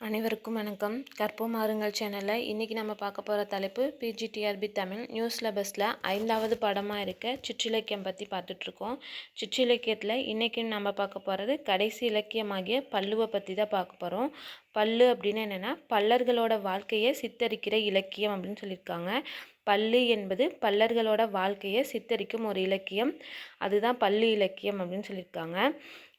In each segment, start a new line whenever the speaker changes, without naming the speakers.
அனைவருக்கும் வணக்கம். கற்போம் ஆறுங்கள் சேனலில். இன்றைக்கி நம்ம பார்க்க போகிற தலைப்பு பிஜிடிஆர்பி தமிழ் நியூஸ் சிலபஸில் ஐந்தாவது படமாக இருக்க சிற்றிலக்கியம் பற்றி பார்த்துட்ருக்கோம் சிற்றிலக்கியத்தில் இன்றைக்கி நம்ம பார்க்க போகிறது கடைசி இலக்கியமாகிய பல்லுவை பற்றி தான் பார்க்க போகிறோம் பல்லு அப்படின்னு என்னென்னா பல்லர்களோட வாழ்க்கையை சித்தரிக்கிற இலக்கியம் அப்படின்னு சொல்லியிருக்காங்க. பல்லு என்பது பல்லர்களோட வாழ்க்கையை சித்தரிக்கும் ஒரு இலக்கியம். அதுதான் பல்லு இலக்கியம் அப்படின்னு சொல்லியிருக்காங்க.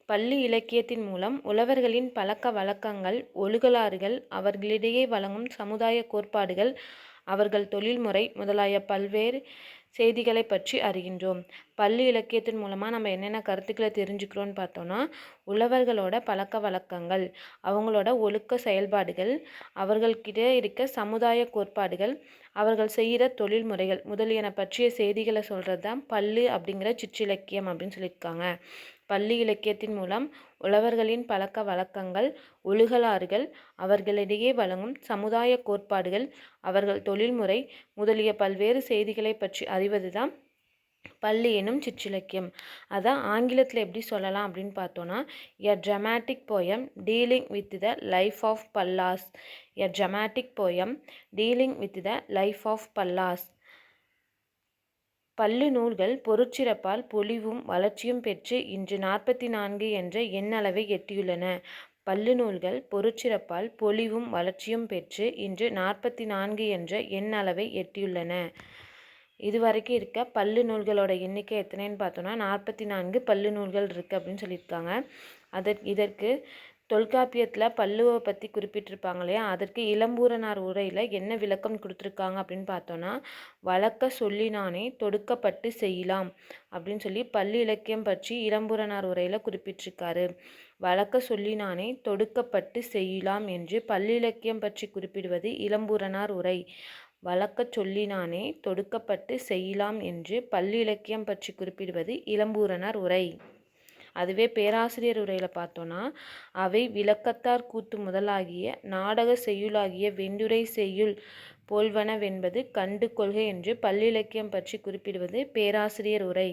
பள்ளி இலக்கியத்தின் மூலம் உழவர்களின் பழக்க வழக்கங்கள் ஒழுகலாறுகள் அவர்களிடையே வழங்கும் சமுதாய கோட்பாடுகள் அவர்கள் தொழில்முறை முதலாய பல்வேறு செய்திகளை பற்றி அறிகின்றோம். பள்ளி இலக்கியத்தின் மூலமாக நம்ம என்னென்ன கருத்துக்களை தெரிஞ்சுக்கிறோன்னு பார்த்தோன்னா உழவர்களோட பழக்க வழக்கங்கள் அவங்களோட ஒழுக்க செயல்பாடுகள் அவர்கள்கிட்ட இருக்க சமுதாய கோட்பாடுகள் அவர்கள் செய்கிற தொழில் முறைகள் முதலியன பற்றிய செய்திகளை சொல்கிறது தான் பல்லு அப்படிங்கிற சிற்றிலக்கியம் அப்படின்னு சொல்லியிருக்காங்க. பள்ளி இலக்கியத்தின் மூலம் உழவர்களின் பழக்க வழக்கங்கள் ஒழுகலாறுகள் அவர்களிடையே வழங்கும் சமுதாய கோட்பாடுகள் அவர்கள் தொழில்முறை முதலிய பல்வேறு செய்திகளை பற்றி அறிவதுதான் பள்ளி எனும் சிற்றிலக்கியம். அதான் ஆங்கிலத்தில் எப்படி சொல்லலாம் அப்படின்னு பார்த்தோன்னா a dramatic poem dealing with the life of Pallars a dramatic poem dealing with the life of Pallars பள்ளு நூல்கள் பொருட்சிறப்பால் பொலிவும் வளர்ச்சியும் பெற்று இன்று நாற்பத்தி நான்கு என்ற எண்ணளவை எட்டியுள்ளன. பள்ளு நூல்கள் பொருட்சிறப்பால் பொலிவும் வளர்ச்சியும் பெற்று இன்று நாற்பத்தி நான்கு என்ற எண்ணளவை எட்டியுள்ளன. இதுவரைக்கும் இருக்க பல்லு நூல்களோட எண்ணிக்கை எத்தனைன்னு பார்த்தோன்னா நாற்பத்தி நான்கு பல்லு நூல்கள் இருக்குது அப்படின்னு சொல்லியிருக்காங்க. அதற் இதற்கு தொல்காப்பியத்தில் பல்லுவை பற்றி குறிப்பிட்டிருப்பாங்க இல்லையா அதற்கு இளம்பூரனார் உரையில் என்ன விளக்கம் கொடுத்துருக்காங்க அப்படின்னு பார்த்தோன்னா வழக்க சொல்லினானே தொடுக்கப்பட்டு செய்யலாம் அப்படின்னு சொல்லி பள்ளி இலக்கியம் பற்றி இளம்பூரனார் உரையில் குறிப்பிட்டிருக்காரு. வழக்க சொல்லினானே தொடுக்கப்பட்டு செய்யலாம் என்று பள்ளி இலக்கியம் பற்றி குறிப்பிடுவது இளம்பூரனார் உரை. வழக்க சொல்லினானே தொடுக்கப்பட்டு செய்யலாம் என்று பள்ளி இலக்கியம் பற்றி குறிப்பிடுவது இளம்பூரனார் உரை. அதுவே பேராசிரியர் உரையில் பார்த்தோன்னா அவை விளக்கத்தார் கூத்து முதலாகிய நாடக செய்யுளாகிய வெண்டுரை செய்யுள் போல்வனவென்பது கண்டு கொள்கை என்று பல்லிலக்கியம் பற்றி குறிப்பிடுவது பேராசிரியர் உரை.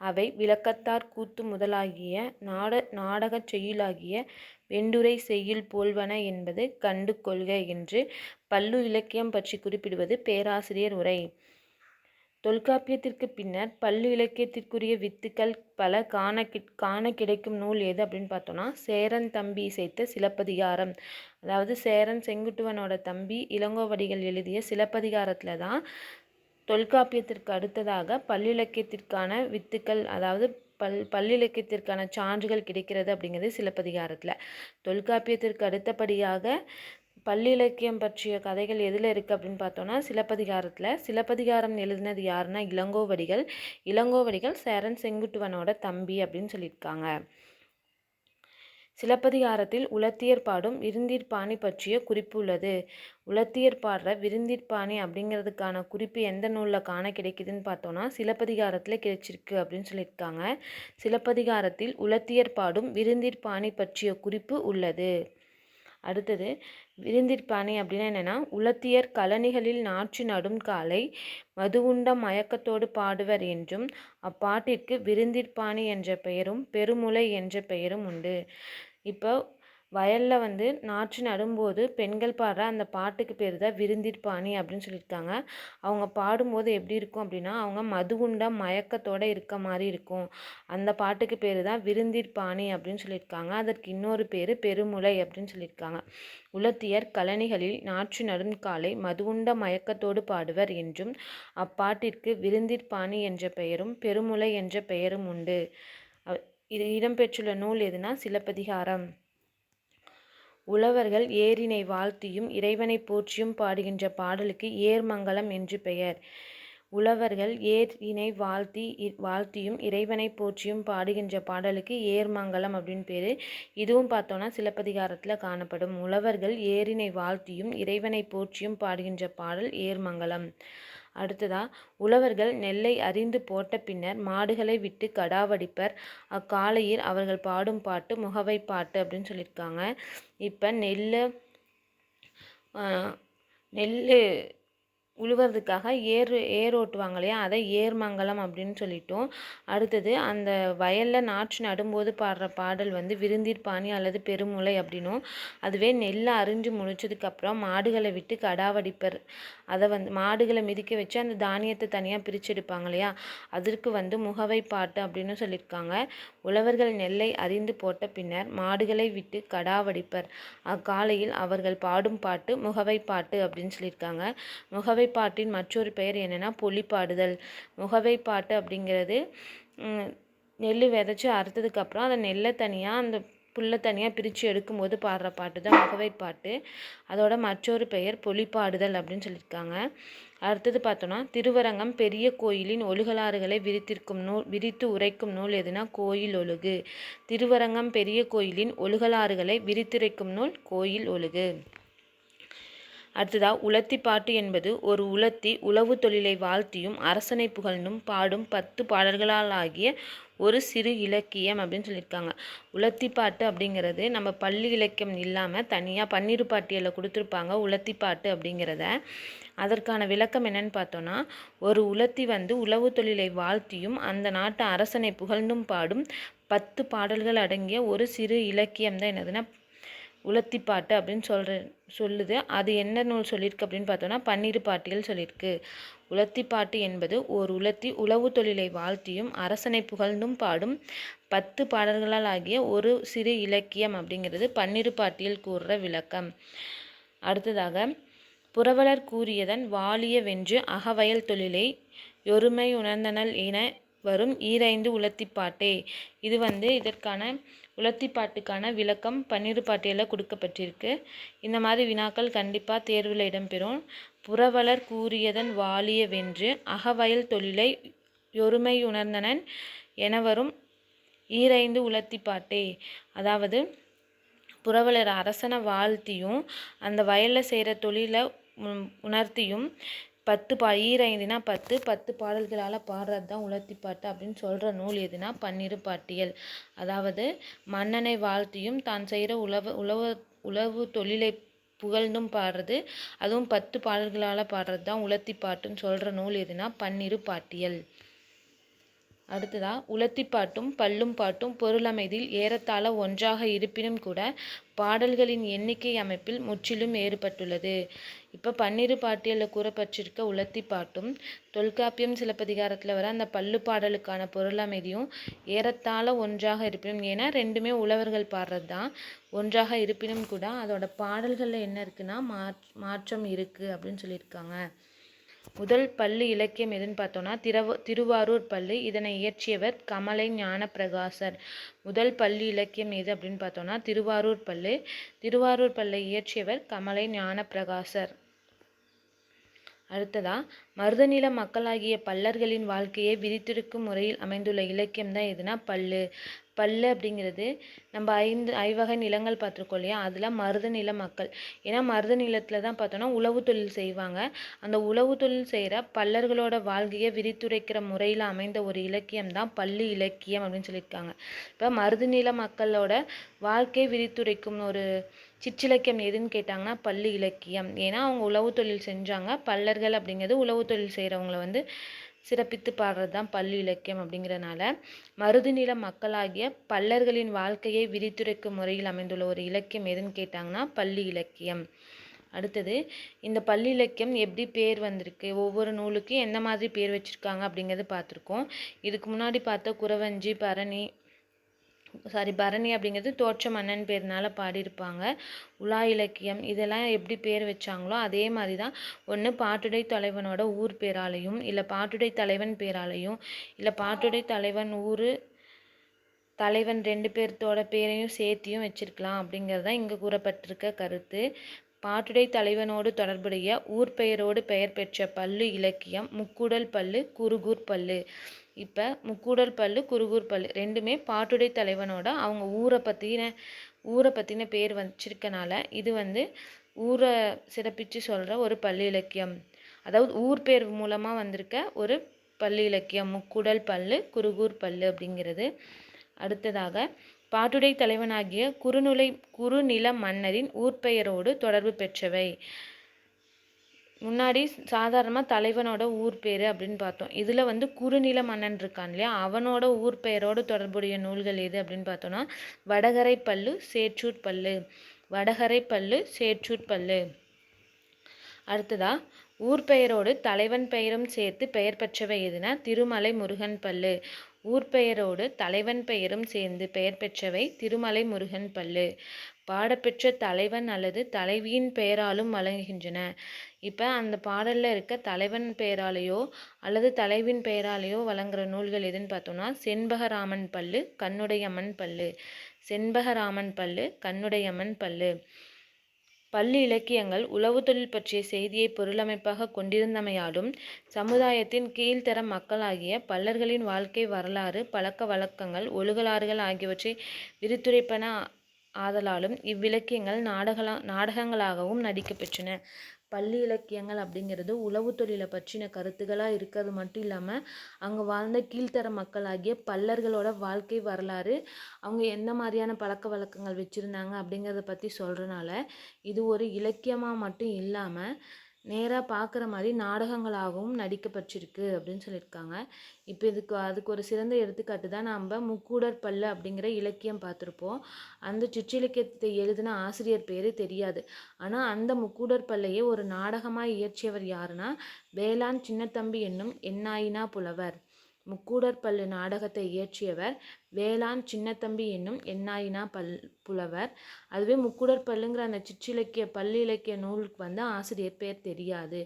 அவை விளக்கத்தார் கூத்து முதலாகிய நாட நாடகச் செய்யுளாகிய வெண்டுரை செய்யுள் போல்வன என்பது கண்டு கொள்க என்று பல்லு இலக்கியம் பற்றி குறிப்பிடுவது பேராசிரியர் உரை. தொல்காப்பியத்திற்கு பின்னர் பல்லு இலக்கியத்திற்குரிய வித்துக்கள் பல காண காண கிடைக்கும் நூல் எது அப்படின்னு பார்த்தோன்னா சேரன் தம்பி இசைத்த சிலப்பதிகாரம். அதாவது சேரன் செங்குட்டுவனோட தம்பி இளங்கோவடிகள் எழுதிய சிலப்பதிகாரத்தில் தான் தொல்காப்பியத்திற்கு அடுத்ததாக பல்லிலக்கியத்திற்கான வித்துக்கள் அதாவது பல் பல்லிலக்கியத்திற்கான சான்றுகள் கிடைக்கிறது அப்படிங்கிறது சிலப்பதிகாரத்தில். தொல்காப்பியத்திற்கு அடுத்தபடியாக பல்லிலக்கியம் பற்றிய கதைகள் எதில் இருக்குது அப்படின்னு பார்த்தோன்னா சிலப்பதிகாரத்தில். சிலப்பதிகாரம் எழுதினது யாருன்னா இளங்கோவடிகள். இளங்கோவடிகள் சேரன் செங்குட்டுவனோட தம்பி அப்படின்னு சொல்லியிருக்காங்க. சிலப்பதிகாரத்தில் உலத்தியர் பாடும் விருந்திற்பாணி பற்றிய குறிப்பு உள்ளது. உலத்தியர் பாடுற விருந்திற்பாணி அப்படிங்கிறதுக்கான குறிப்பு எந்த நூலில் காண கிடைக்குதுன்னு பார்த்தோன்னா சிலப்பதிகாரத்தில் கிடைச்சிருக்கு அப்படின்னு சொல்லியிருக்காங்க. சிலப்பதிகாரத்தில் உலத்தியர் பாடும் விருந்திற்பாணி பற்றிய குறிப்பு உள்ளது. அடுத்தது விருந்திற்பாணி அப்படின்னா என்னென்னா உலத்தியர் கழனிகளில் நாற்று நடும் காலை மதுவுண்ட மயக்கத்தோடு பாடுவர் என்றும் அப்பாட்டிற்கு விருந்திற்பாணி என்ற பெயரும் பெருமுலை என்ற பெயரும் உண்டு. இப்போ வயலில் வந்து நாற்று நடும்போது பெண்கள் பாடுற அந்த பாட்டுக்கு பேர் தான் விருந்திற்பாணி அப்படின்னு சொல்லியிருக்காங்க. அவங்க பாடும்போது எப்படி இருக்கும் அப்படின்னா அவங்க மது உண்ட மயக்கத்தோடு இருக்க மாதிரி இருக்கும். அந்த பாட்டுக்கு பேர் தான் விருந்திற்பாணி அப்படின்னு சொல்லியிருக்காங்க. அதற்கு இன்னொரு பேர் பெருமுலை அப்படின்னு சொல்லியிருக்காங்க. உலத்தியர் கழனிகளில் நாற்று நடுங்காலை மதுகுண்ட மயக்கத்தோடு பாடுவர் என்றும் அப்பாட்டிற்கு விருந்திற்பாணி என்ற பெயரும் பெருமுலை என்ற பெயரும் உண்டு. இது இடம்பெற்றுள்ள நூல் எதுனா சிலப்பதிகாரம். உழவர்கள் ஏரினை வாழ்த்தியும் இறைவனை போற்றியும் பாடுகின்ற பாடலுக்கு ஏர்மங்கலம் என்று பெயர். உழவர்கள் ஏரினை வாழ்த்தி வாழ்த்தியும் இறைவனை போற்றியும் பாடுகின்ற பாடலுக்கு ஏர்மங்கலம் அப்படின்னு பேர். இதுவும் பார்த்தோன்னா சிலப்பதிகாரத்தில் காணப்படும். உழவர்கள் ஏரினை வாழ்த்தியும் இறைவனை போற்றியும் பாடுகின்ற பாடல் ஏர்மங்கலம். அடுத்ததா உழவர்கள் நெல்லை அறிந்து போட்ட பின்னர் மாடுகளை விட்டு கடாவடிப்பர். அக்காலையில் அவர்கள் பாடும் பாட்டு முகவை பாட்டு அப்படின்னு சொல்லியிருக்காங்க. இப்போ நெல் நெல் உழுவுறதுக்காக ஏர் ஏர் ஓட்டுவாங்க இல்லையா? அதை ஏர்மங்கலம் அப்படின்னு சொல்லிட்டோம். அடுத்தது அந்த வயலில் நாற்று நடும்போது பாடுற பாடல் வந்து விருந்தீர் பாணி அல்லது பெருமுளை அப்படின்னும். அதுவே நெல்லை அரிஞ்சு முடிச்சதுக்கப்புறம் மாடுகளை விட்டு கடாவடிப்பர். அதை வந்து மாடுகளை மிதிக்க வச்சு அந்த தானியத்தை தனியாக பிரித்து எடுப்பாங்க இல்லையா? அதற்கு வந்து முகவை பாட்டு அப்படின்னு சொல்லியிருக்காங்க. உழவர்கள் நெல்லை அறிந்து போட்ட பின்னர் மாடுகளை விட்டு கடாவடிப்பர். அக்காலையில் அவர்கள் பாடும் பாட்டு முகவை பாட்டு அப்படின்னு சொல்லியிருக்காங்க. முகவை பாட்டின் மற்றொரு பெயர் என்னென்னா பொலிப்பாடுதல் முகவை பாட்டு அப்படிங்கிறது நெல் விதைச்சி அறுத்ததுக்கப்புறம் அந்த நெல்லை தனியாக அந்த புல்லை தனியாக பிரித்து எடுக்கும்போது பாடுற பாட்டு தான் முகவை பாட்டு. அதோட மற்றொரு பெயர் பொலிப்பாடுதல் அப்படின்னு சொல்லியிருக்காங்க. அடுத்தது பார்த்தோன்னா திருவரங்கம் பெரிய கோயிலின் ஒழுகலாறுகளை விரித்திருக்கும் நூல் விரித்து உரைக்கும் நூல் எதுனா கோயில் ஒழுகு. திருவரங்கம் பெரிய கோயிலின் ஒழுகலாறுகளை விரித்துரைக்கும் நூல் கோயில் ஒழுகு. அடுத்ததா உலத்தி பாட்டு என்பது ஒரு உலத்தி உழவு தொழிலை வாழ்த்தியும் அரசனை புகழ்ந்தும் பாடும் பத்து பாடல்களால் ஆகிய ஒரு சிறு இலக்கியம் அப்படின்னு சொல்லியிருக்காங்க. உலத்தி பாட்டு அப்படிங்கிறது நம்ம பள்ளி இலக்கியம் இல்லாமல் தனியாக பன்னிரு பாட்டியலில் கொடுத்துருப்பாங்க உலத்தி பாட்டு அப்படிங்கிறத. அதற்கான விளக்கம் என்னன்னு பார்த்தோன்னா ஒரு உலத்தி வந்து உழவு தொழிலை வாழ்த்தியும் அந்த நாட்டு அரசனை புகழ்ந்தும் பாடும் பத்து பாடல்கள் அடங்கிய ஒரு சிறு இலக்கியம் தான் என்னதுன்னா உலத்திப்பாட்டு அப்படின்னு சொல்கிற சொல்லுது. அது என்ன நூல் சொல்லியிருக்கு அப்படின்னு பார்த்தோன்னா பன்னிரு பாட்டியல் சொல்லியிருக்கு உலத்திப்பாட்டு என்பது ஓர் உலத்தி உழவு தொழிலை வாழ்த்தியும் அரசனை புகழ்ந்தும் பாடும் பத்து பாடல்களால் ஆகிய ஒரு சிறு இலக்கியம் அப்படிங்கிறது பன்னிரு பாட்டியல் கூறுற விளக்கம். அடுத்ததாக புரவலர் கூறியதன் வாலிய வென்று அகவயல் தொழிலை ஒருமை உணர்ந்தனல் என வரும். ஈரைந்து உலத்திப்பாட்டே இது வந்து இதற்கான உலத்திப்பாட்டுக்கான விளக்கம் பன்னிரு பாட்டியில் கொடுக்கப்பட்டிருக்கு. இந்த மாதிரி வினாக்கள் கண்டிப்பாக தேர்வில் இடம்பெறும். புறவலர் கூறியதன் வாலிய வென்று அகவயல் தொழிலை ஒருமையுணர்ந்தனன் உணர்ந்தனன் என வரும் ஈரைந்து உலத்திப்பாட்டே அதாவது புறவலர் அரசனை வாழ்த்தியும் அந்த வயலில் செய்கிற தொழிலை உணர்த்தியும் பத்து பா ஈரைந்துனா பத்து பத்து பாடல்களால் பாடுறது தான் உலத்திப்பாட்டு அப்படின்னு சொல்கிற நூல் எதுனா பன்னிரு பாட்டியல். அதாவது மன்னனை வாழ்த்தியும் தான் செய்கிற உழவு உழவு உழவு தொழிலை புகழ்ந்தும் பாடுறது அதுவும் பத்து பாடல்களால் பாடுறது தான் உலத்திப்பாட்டுன்னு சொல்கிற நூல் எதுனா பன்னிரு பாட்டியல். அடுத்ததா உலத்திப்பாட்டும் பல்லும் பாட்டும் பொருளமைதில் ஏறத்தாழ ஒன்றாக இருப்பினும் கூட பாடல்களின் எண்ணிக்கை அமைப்பில் முற்றிலும் வேறுபட்டுள்ளது. இப்போ பன்னிரு பாட்டியலில் கூறப்பட்டிருக்க உலத்தி பாட்டும் தொல்காப்பியம் சிலப்பதிகாரத்தில் வர அந்த பல்லு பாடலுக்கான பொருளமைதியும் ஏறத்தாழ ஒன்றாக இருப்பினும் ஏன்னா ரெண்டுமே உழவர்கள் பாடுறது தான் ஒன்றாக இருப்பினும் கூட அதோட பாடல்களில் என்ன இருக்குன்னா மாற்றம் இருக்குது அப்படின்னு சொல்லியிருக்காங்க. முதல் பள்ளி இலக்கியம் எதுன்னு பார்த்தோன்னா திரவ திருவாரூர் பள்ளி. இதனை இயற்றியவர் கமலை ஞானப்பிரகாசர். முதல் பள்ளி இலக்கியம் எது அப்படின்னு பார்த்தோன்னா திருவாரூர் பள்ளி. திருவாரூர் பள்ளி இயற்றியவர் கமலை ஞானப்பிரகாசர். அடுத்ததா மருதநில மக்களாகிய பல்லர்களின் வாழ்க்கையை விரித்திருக்கும் முறையில் அமைந்துள்ள இலக்கியம் தான் எதுனா பல்லு. பல்லு அப்படிங்கிறது நம்ம ஐந்து ஐவகை நிலங்கள் பார்த்துருக்கோம் இல்லையா? அதில் மருத நில மக்கள். ஏன்னா மருத நிலத்தில் தான் பார்த்தோன்னா உழவு தொழில் செய்வாங்க. அந்த உழவு தொழில் செய்கிற பல்லர்களோட வாழ்க்கையை விரித்துரைக்கிற முறையில் அமைந்த ஒரு இலக்கியம் தான் பல்லு இலக்கியம் அப்படின்னு சொல்லியிருக்காங்க. இப்போ மருத நில மக்களோட வாழ்க்கையை விரித்துரைக்கும் ஒரு சிற்றிலக்கியம் எதுன்னு கேட்டாங்கன்னா பள்ளி இலக்கியம். ஏன்னா அவங்க உழவு தொழில் செஞ்சாங்க. பல்லர்கள் அப்படிங்கிறது உழவு தொழில் செய்கிறவங்கள வந்து சிறப்பித்து பாடுறது தான் பள்ளி இலக்கியம் அப்படிங்கிறனால. மருதுநில மக்களாகிய பல்லர்களின் வாழ்க்கையை விரித்துரைக்கும் முறையில் அமைந்துள்ள ஒரு இலக்கியம் எதுன்னு கேட்டாங்கன்னா பள்ளி இலக்கியம். அடுத்தது இந்த பள்ளி இலக்கியம் எப்படி பேர் வந்திருக்கு? ஒவ்வொரு நூலுக்கும் எந்த மாதிரி பேர் வச்சுருக்காங்க அப்படிங்கிறது பார்த்துருக்கோம். இதுக்கு முன்னாடி பார்த்த குறவஞ்சி பரணி சாரி பரணி அப்படிங்கிறது தோற்ற மன்னன் பேர்னால பாடியிருப்பாங்க. உலா இலக்கியம் இதெல்லாம் எப்படி பேர் வச்சாங்களோ அதே மாதிரி தான் ஒன்று பாட்டுடை தலைவனோட ஊர் பேராலையும் இல்லை பாட்டுடை தலைவன் பேராலையும் இல்லை பாட்டுடை தலைவன் ஊர் தலைவன் ரெண்டு பேர்த்தோட பேரையும் சேர்த்தியும் வச்சிருக்கலாம் அப்படிங்கிறது தான் இங்கே கூறப்பட்டிருக்க கருத்து. பாட்டுடை தலைவனோடு தொடர்புடைய ஊர் பெயரோடு பெயர் பெற்ற பல்லு இலக்கியம் முக்குடல் பல்லு குறுகூர் பல்லு இப்போ முக்கூடல் பல்லு குருகூர் பல்லு ரெண்டுமே பாட்டுடை தலைவனோட அவங்க ஊரை பற்றின ஊரை பற்றின பேர் வச்சிருக்கனால இது வந்து ஊரை சிறப்பித்து சொல்கிற ஒரு பள்ளி இலக்கியம். அதாவது ஊர் பேர் மூலமாக வந்திருக்க ஒரு பள்ளி இலக்கியம். முக்குடல் பல்லு குருகூர் பல்லு அப்படிங்கிறது. அடுத்ததாக பாட்டுடை தலைவனாகிய குறுநிலை குறுநில மன்னரின் ஊர்பெயரோடு தொடர்பு பெற்றவை. முன்னாடி சாதாரணமாக தலைவனோட ஊர் பேர் அப்படின்னு பார்த்தோம். இதில் வந்து குறுநில மன்னன் இருக்கான் இல்லையா? அவனோட ஊர் பெயரோடு தொடர்புடைய நூல்கள் எது அப்படின்னு பார்த்தோன்னா வடகரை பல்லு சேற்றூர் பல்லு. வடகரை பல்லு சேற்றூர் பல்லு. அடுத்ததா ஊர் பெயரோடு தலைவன் பெயரும் சேர்த்து பெயர் பெற்றவை எதுனா திருமலை முருகன் பல்லு. ஊர் பெயரோடு தலைவன் பெயரும் சேர்ந்து பெயர் பெற்றவை திருமலை முருகன் பல்லு. பாடப்பெற்ற தலைவன் அல்லது தலைவியின் பெயராலும் வழங்குகின்றன. இப்போ அந்த பாடலில் இருக்க தலைவன் பெயராலேயோ அல்லது தலைவின் பெயராலேயோ வழங்குற நூல்கள் எதுன்னு பார்த்தோம்னா செண்பகராமன் பல்லு கண்ணுடையம்மன் பல்லு. செண்பகராமன் பல்லு கண்ணுடையம்மன் பல்லு. பள்ளி இலக்கியங்கள் உளவு தொழில் பற்றிய செய்தியை பொருளமைப்பாக கொண்டிருந்தமையாலும் சமுதாயத்தின் கீழ்த்தர மக்களாகிய பல்லர்களின் வாழ்க்கை வரலாறு பழக்க வழக்கங்கள் ஒழுகலாறுகள் ஆகியவற்றை விரித்துரைப்பன ஆதலாலும் இவ்விலக்கியங்கள் நாடகலா நாடகங்களாகவும் நடிக்கப்பெற்றன. பள்ளி இலக்கியங்கள் அப்படிங்கிறது உளவு தொழிலை பற்றின கருத்துக்களாக இருக்கிறது மட்டும் இல்லாமல் அங்கே வாழ்ந்த கீழ்த்தர மக்களாகிய பல்லர்களோட வாழ்க்கை வரலாறு அவங்க எந்த மாதிரியான பழக்க வழக்கங்கள் வச்சுருந்தாங்க அப்படிங்கிறத பற்றி சொல்கிறனால இது ஒரு இலக்கியமாக மட்டும் இல்லாமல் நேராக பார்க்குற மாதிரி நாடகங்களாகவும் நடிக்கப்பட்டிருக்கு அப்படின்னு சொல்லியிருக்காங்க. இப்போ இதுக்கு அதுக்கு ஒரு சிறந்த எடுத்துக்காட்டு தான் நம்ம முக்கூடர் பல்லு அப்படிங்கிற இலக்கியம் பார்த்துருப்போம். அந்த சுற்றிலக்கியத்தை எழுதின ஆசிரியர் பேர் தெரியாது. ஆனால் அந்த முக்கூடர் பல்லையே ஒரு நாடகமாக இயற்றியவர் யாருன்னா வேளாண் சின்னத்தம்பி என்னும் என்னாயினா புலவர். முக்கூடற்பல்லு நாடகத்தை இயற்றியவர் வேளாண் சின்னத்தம்பி என்னும் எண்ணாயினா பல் புலவர். அதுவே முக்கூடற்பல்லுங்கிற அந்த சிற்றிலக்கிய பள்ளி இலக்கிய நூலுக்கு வந்து ஆசிரியர் பேர் தெரியாது.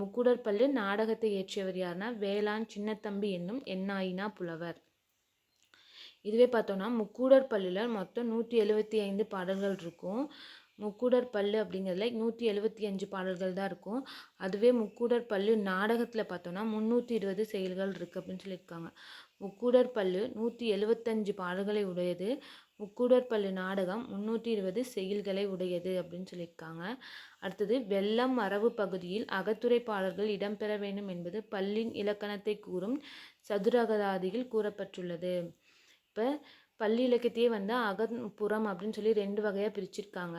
முக்கூடற்பல்லு நாடகத்தை இயற்றியவர் யாருன்னா வேளாண் சின்னத்தம்பி என்னும் எண்ணாயினா புலவர். இதுவே பார்த்தோன்னா முக்கூடற்பல்லியில் மொத்தம் நூற்றி எழுபத்தி ஐந்து பாடல்கள் இருக்கும். முக்கூடர் பல்லு அப்படிங்கிறதுல நூற்றி எழுபத்தி அஞ்சு பாடல்கள் தான் இருக்கும். அதுவே முக்கூடர் பல்லு நாடகத்தில் பார்த்தோன்னா முந்நூற்றி இருபது செயல்கள் இருக்குது அப்படின்னு சொல்லியிருக்காங்க. முக்கூடர் பல்லு நூற்றி எழுபத்தஞ்சு பாடல்களை உடையது. முக்கூடர் பல்லு நாடகம் முந்நூற்றி இருபது செயல்களை உடையது அப்படின்னு சொல்லியிருக்காங்க. அடுத்தது வெள்ளம் மரபு பகுதியில் அகத்துறை பாடல்கள் இடம்பெற வேண்டும் என்பது பல்லின் இலக்கணத்தை கூறும் சதுரகதாதியில் கூறப்பட்டுள்ளது. இப்போ பள்ளி இலக்கியத்தையே வந்து அகப்புறம் அப்படின்னு சொல்லி ரெண்டு வகையாக பிரிச்சிருக்காங்க.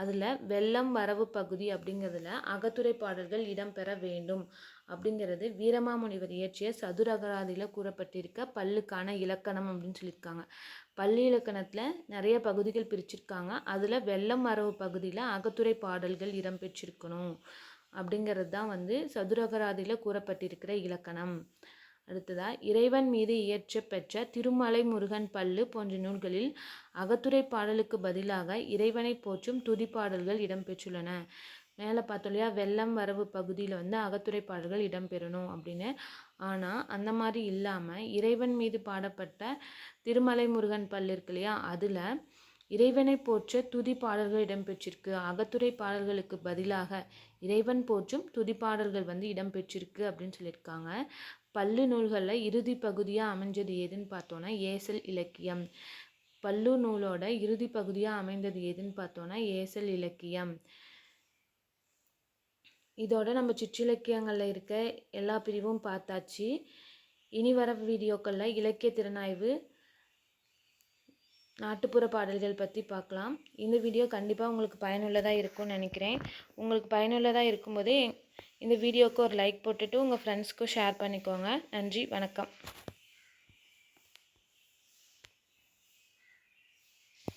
அதில் வெள்ளம் வரவு பகுதி அப்படிங்கிறதுல அகத்துறை பாடல்கள் இடம்பெற வேண்டும் அப்படிங்கிறது வீரமாமுனிவர் இயற்றிய சதுரகராதியில் கூறப்பட்டிருக்க பல்லுக்கான இலக்கணம் அப்படின்னு சொல்லியிருக்காங்க. பள்ளி இலக்கணத்தில் நிறைய பகுதிகள் பிரிச்சிருக்காங்க. அதில் வெள்ளம் வரவு பகுதியில் அகத்துறை பாடல்கள் இடம்பெற்றிருக்கணும் அப்படிங்கிறது தான் வந்து சதுரகராதியில் கூறப்பட்டிருக்கிற இலக்கணம். அடுத்ததாக இறைவன் மீது இயற்ற பெற்ற திருமலை முருகன் பல்லு போன்ற நூல்களில் அகத்துறை பாடலுக்கு பதிலாக இறைவனை போற்றும் துதிப்பாடல்கள் இடம்பெற்றுள்ளன. மேலே பார்த்தோம் இல்லையா வெள்ளம் வரவு பகுதியில் வந்து அகத்துறை பாடல்கள் இடம்பெறணும் அப்படின்னு. ஆனால் அந்த மாதிரி இல்லாமல் இறைவன் மீது பாடப்பட்ட திருமலை முருகன் பல் இருக்கு இல்லையா அதில் இறைவனை போற்ற துதி பாடல்கள் இடம்பெற்றிருக்கு. அகத்துறை பாடல்களுக்கு பதிலாக இறைவன் போற்றும் துதி பாடல்கள் வந்து இடம்பெற்றிருக்கு அப்படின்னு சொல்லியிருக்காங்க. பல்லு நூல்களில் இறுதி பகுதியாக அமைஞ்சது எதுன்னு பார்த்தோன்னா ஏசல் இலக்கியம். பல்லு நூலோட இறுதி பகுதியாக அமைந்தது எதுன்னு பார்த்தோன்னா ஏசல் இலக்கியம். இதோட நம்ம சிற்றிலக்கியங்களில் இருக்க எல்லா பிரிவும் பார்த்தாச்சு. இனி வர வீடியோக்களில் இலக்கிய திறனாய்வு நாட்டுப்புற பாடல்கள் பற்றி பார்க்கலாம் இந்த வீடியோ கண்டிப்பாக உங்களுக்கு பயனுள்ளதாக இருக்கும்னு நினைக்கிறேன். உங்களுக்கு பயனுள்ளதாக இருக்கும்போதே இந்த வீடியோவுக்கு ஒரு லைக் போட்டுட்டு உங்கள் ஃப்ரெண்ட்ஸ்க்கும் ஷேர் பண்ணிக்கோங்க. நன்றி வணக்கம்.